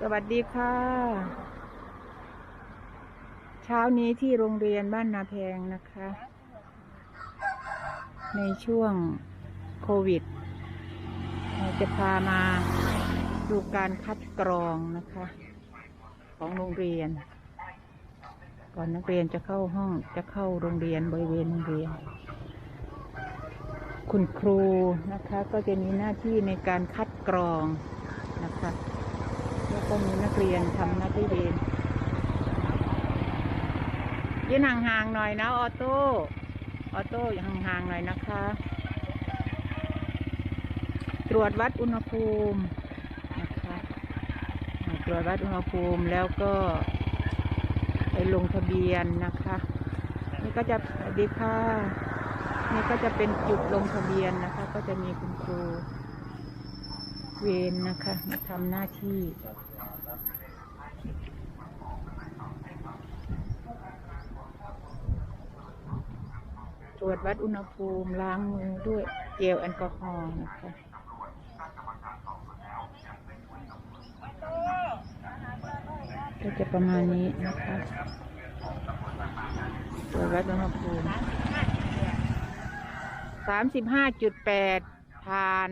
สวัสดีค่ะ เช้านี้ที่โรงเรียนบ้านนาแพงนะคะ ในช่วงโควิดเราจะพามาดูการคัดกรองนะคะ ของโรงเรียน ก่อนนักเรียนจะเข้าห้องจะเข้าโรงเรียนบริเวณโรงเรียน คุณครูนะคะ ก็จะมีหน้าที่ในการคัดกรองนะคะ ก็มีนักเรียนทำหน้าที่เองยืนห่างๆหน่อยนะออโต้ออโต้อย่าห่างๆหน่อยนะคะ ตรวจวัดอุณหภูมินะคะตรวจวัดอุณหภูมิแล้วก็ไปลงทะเบียนนะคะ นี่ก็จะดีค่ะ นี่ก็จะเป็นจุดลงทะเบียนนะคะ ก็จะมีคุณครูเวรนะคะมาทำหน้าที่ รวจวัดอุณหภูมิล้างมือด้วยเจลแอลกอฮอล์นะคะก็จะประมาณนี้นะคะตรวจวัดอุณหภูมิสามสิบห้าจุดแปดผ่าน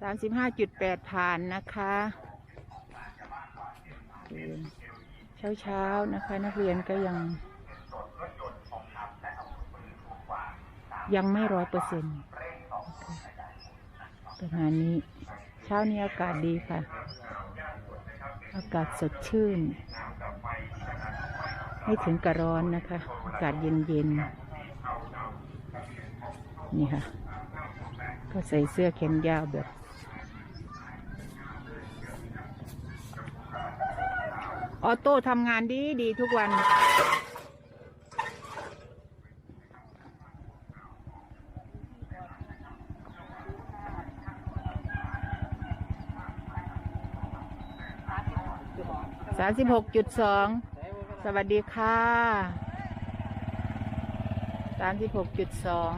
สามสิบห้าจุดแปดผ่านนะคะเช้าเช้าๆนะคะ นักเรียนก็ยัง ยังไม่ร้อยเปอร์เซ็นต์ประมาณนี้ เช้านี้อากาศดีค่ะ อากาศสดชื่น ไม่ถึงกระร้อนนะคะ อากาศเย็นๆนี่ค่ะ ก็ใส่เสื้อแขนยาวแบบออโต้ทำงานดีดีทุกวัน สามสิบหกจุดสองสวัสดีค่ะสามสิบหกจุดสอง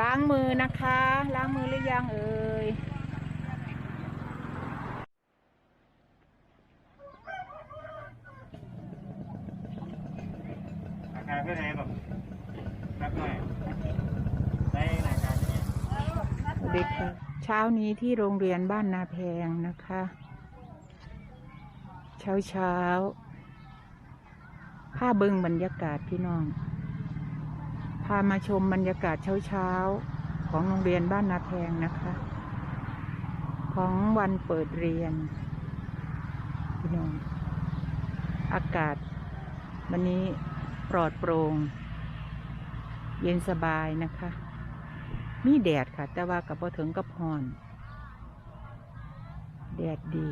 ล้างมือนะคะ ล้างมือหรือยังเอ่ย ราคาเพื่อไทยแบบรับหน่อยได้ราคาเนี้ย สวัสดีค่ะเช้านี้ที่โรงเรียนบ้านนาแพงนะคะ เช้าเช้าๆผ้าเบิงบรรยากาศพี่น้อง พามาชมบรรยากาศเช้าเช้าๆของโรงเรียนบ้านนาแพงนะคะ ของวันเปิดเรียน พี่น้อง อากาศ วันนี้ปลอดโปร่งเย็นสบายนะคะ มีแดดค่ะ แต่ว่ากับพอถึงกับพอนแดดดี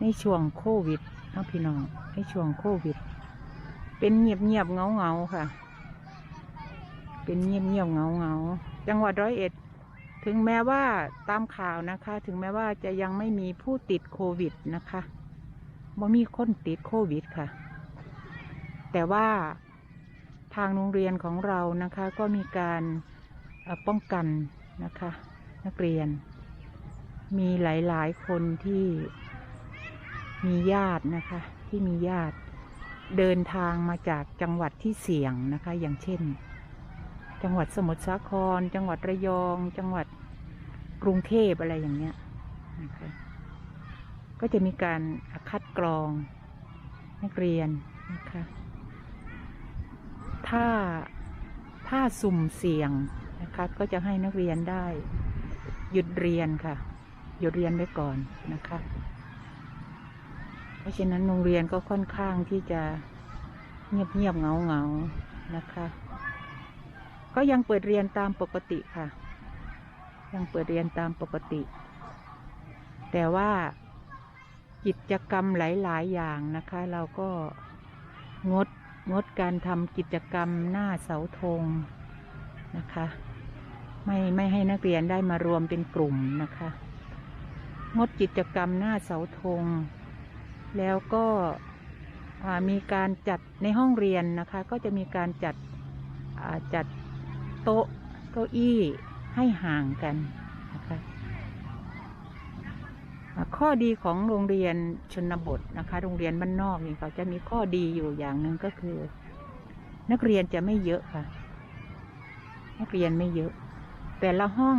ในช่วงโควิดเนาะพี่น้อง ในช่วงโควิด เป็นเงียบเงียบเงาเงาค่ะ เป็นเงียบเงียบเงาเงาจังหวัดร้อยเอ็ด ถึงแม้ว่าตามข่าวนะคะ ถึงแม้ว่าจะยังไม่มีผู้ติดโควิดนะคะบ่มีคนติดโควิดค่ะ แต่ว่า ทางโรงเรียนของเรานะคะก็มีการป้องกันนะคะ นักเรียน มีหลาย ๆ คนที่มีญาตินะคะ ที่มีญาติเดินทางมาจากจังหวัดที่เสี่ยงนะคะ อย่างเช่น จังหวัดสมุทรสาคร จังหวัดระยอง จังหวัดกรุงเทพอะไรอย่างเงี้ยนะคะก็จะมีการคัดกรองนักเรียนนะคะ ถ้าถ้าสุ่มเสี่ยงนะคะ ก็จะให้นักเรียนได้ หยุดเรียนค่ะ หยุดเรียนไว้ก่อนนะคะ เพราะฉะนั้นโรงเรียนก็ค่อนข้างที่จะเงียบเงียบเงาเงานะคะ ก็ยังเปิดเรียนตามปกติค่ะ ยังเปิดเรียนตามปกติ แต่ว่ากิจกรรมหลาย ๆ อย่างนะคะ เราก็งด งดการทำกิจกรรมหน้าเสาธงนะคะ ไม่ไม่ให้นักเรียนได้มารวมเป็นกลุ่มนะคะ งดกิจกรรมหน้าเสาธง แล้วก็มีการจัดในห้องเรียนนะคะ ก็จะมีการจัดจัดโต๊ะเก้าอี้ให้ห่างกันนะคะอ่า ข้อดีของโรงเรียนชนบทนะคะ โรงเรียนบ้านนอกนี่เขาจะมีข้อดีอยู่อย่างหนึ่งก็คือ นักเรียนจะไม่เยอะค่ะ นักเรียนไม่เยอะ แต่ละห้อง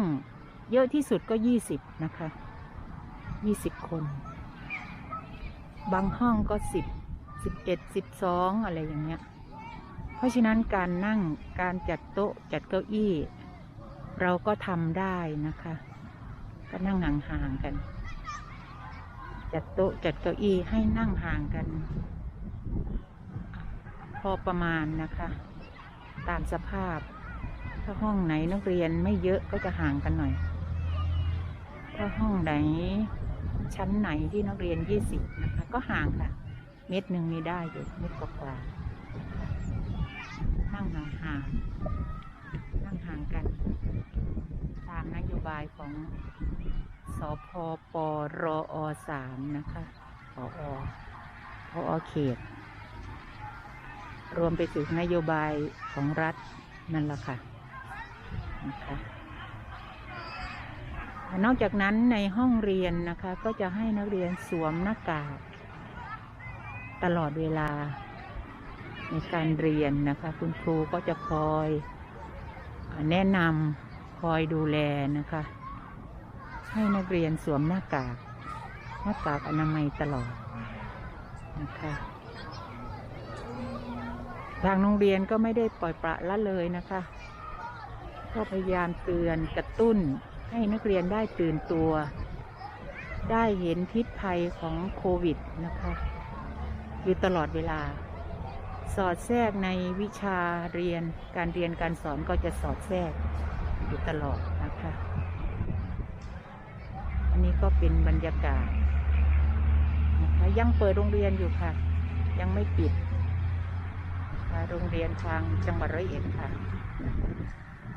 เยอะที่สุดก็ยี่สิบนะคะยี่สิบคน บางห้องก็สิบสิบเอ็ดสิบสองอะไรอย่างเงี้ย เพราะฉะนั้นการนั่งการจัดโต๊ะจัดเก้าอี้ เราก็ทำได้นะคะ ก็นั่งห่างๆกัน จัดโต๊ะจัดเก้าอี้ให้นั่งห่างกัน พอประมาณนะคะ ตามสภาพ ถ้าห้องไหนนักเรียนไม่เยอะก็จะห่างกันหน่อย ถ้าห้องไหนชั้นไหนที่นักเรียนยี่สิบนะคะ ก็ห่างค่ะ เม็ดหนึ่งนี่ได้อยู่เม็ดกว่าๆนั่งห่างห่างๆนั่งห่างกัน ตามนโยบายของ สพปรอสามนะคะปอพอเขต รวมไปถึงนโยบายของรัฐนั่นแหละค่ะนะคะนอกจากนั้นในห้องเรียนนะคะก็จะให้นักเรียนสวมหน้ากากตลอดเวลาในการเรียนนะคะ คุณครูก็จะคอยแนะนำคอยดูแลนะคะ ให้นักเรียนสวมหน้ากากหน้ากากอนามัยตลอดนะคะทางโรงเรียนก็ไม่ได้ปล่อยปละละเลยนะคะ ก็พยายามเตือนกระตุ้นให้นักเรียนได้ตื่นตัว ได้เห็นพิษภัยของโควิดนะคะ อยู่ตลอดเวลา สอดแทรกในวิชาเรียนการเรียนการสอนก็จะสอดแทรกอยู่ตลอดนะคะ อันนี้ก็เป็นบรรยากาศนะคะยังเปิดโรงเรียนอยู่ค่ะ ยังไม่ปิดโรงเรียนทางจังหวัดร้อยเอ็ดค่ะ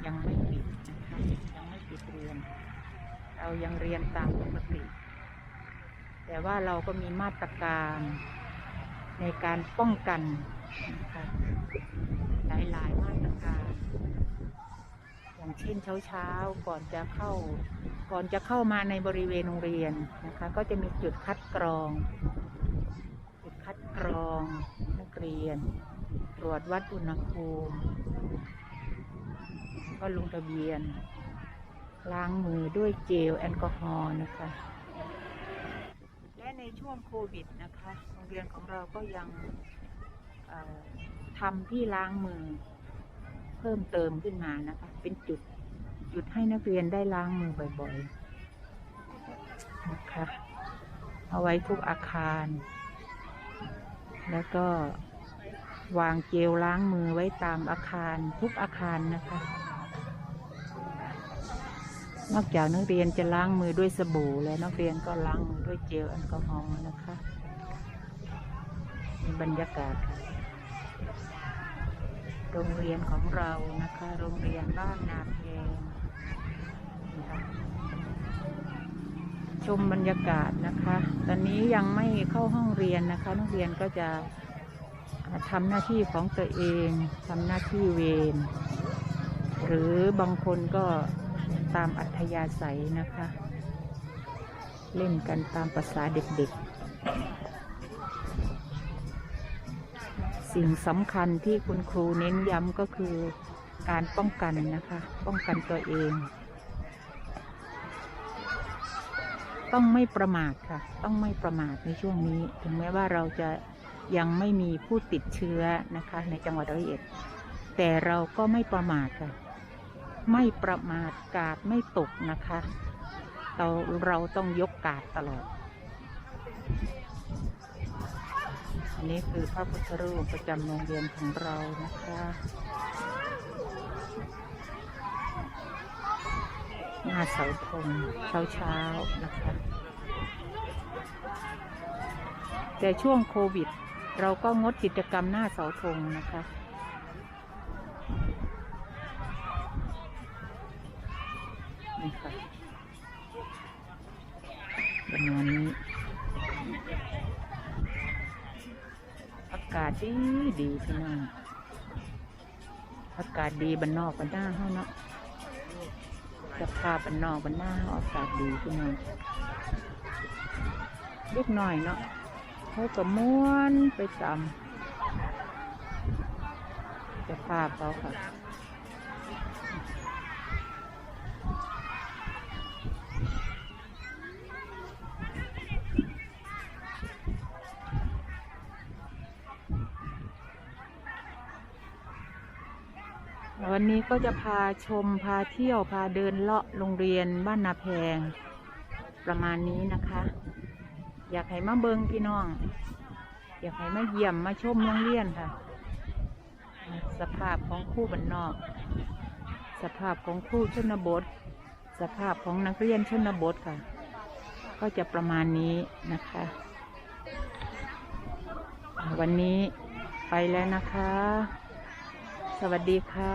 ยังไม่ปิดนะคะยังไม่ปิดเรียน เรายังเรียนตามปกติ แต่ว่าเราก็มีมาตรการในการป้องกันนะคะหลายๆมาตรการ อย่างเช่นเช้าๆ ก่อนจะเข้า ก่อนจะเข้ามาในบริเวณโรงเรียนนะคะ ก็จะมีจุดคัดกรอง จุดคัดกรองนักเรียน ตรวจวัดอุณหภูมิ ก็ลงทะเบียน ล้างมือด้วยเจลแอลกอฮอล์นะคะ และในช่วงโควิดนะคะ โรงเรียนของเราก็ยังทำที่ล้างมือ พิ่มเติมขึ้นมานะคะ เป็นจุดจุดให้นักเรียนได้ล้างมือบ่อยๆนะคะเอาไว้ทุกอาคาร แล้วก็วางเจลล้างมือไว้ตามอาคารทุกอาคารนะคะ นอกจากนักเรียนจะล้างมือด้วยสบู่แล้วนักเรียนก็ล้างมือด้วยเจลแอลกอฮอล์นะคะบรรยากาศค่ะ โรงเรียนของเรานะคะ โรงเรียนบ้านนาแพงนะคะชมบรรยากาศนะคะ ตอนนี้ยังไม่เข้าห้องเรียนนะคะ นักเรียนก็จะทำหน้าที่ของตัวเองทำหน้าที่เวรหรือบางคนก็ตามอัธยาศัยนะคะ เล่นกันตามภาษาเด็กๆ สิ่งสำคัญที่คุณครูเน้นย้ำก็คือการป้องกันนะคะ ป้องกันตัวเอง ต้องไม่ประมาทค่ะ ต้องไม่ประมาทในช่วงนี้ ถึงแม้ว่าเราจะยังไม่มีผู้ติดเชื้อนะคะ ในจังหวัดร้อยเอ็ด แต่เราก็ไม่ประมาทค่ะ ไม่ประมาทกาดไม่ตกนะคะ เราเราต้องยกกาดตลอด นนี้คือพระพุทธรูปประจำโรงเรียนของเรานะคะหน้าเสาธงเช้าเช้านะคะ แต่ช่วงโควิด เราก็งดกิจกรรมหน้าเสาธงนะคะนี่ค่ะวันนี้อากากาศดีดีพี่น้องอากาศดีบันนอกบันหน้าเฮาเนาะสภาพบันนอกบันหน้าเฮาอากาศดีพี่น้องเล็กหน่อยเนาะเขาก็ม้วนไปตามสภาพเขาค่ะ วันนี้ก็จะพาชมพาเที่ยวพาเดินเลาะโรงเรียนบ้านนาแพง ประมาณนี้นะคะ อยากให้มาเบิงพี่น้อง อยากให้มาเยี่ยมมาชมโรงเรียนค่ะ สภาพของคู่บ้านนอก สภาพของคู่ชนบท สภาพของนักเรียนชนบทค่ะ ก็จะประมาณนี้นะคะ วันนี้ไปแล้วนะคะ สวัสดีค่ะ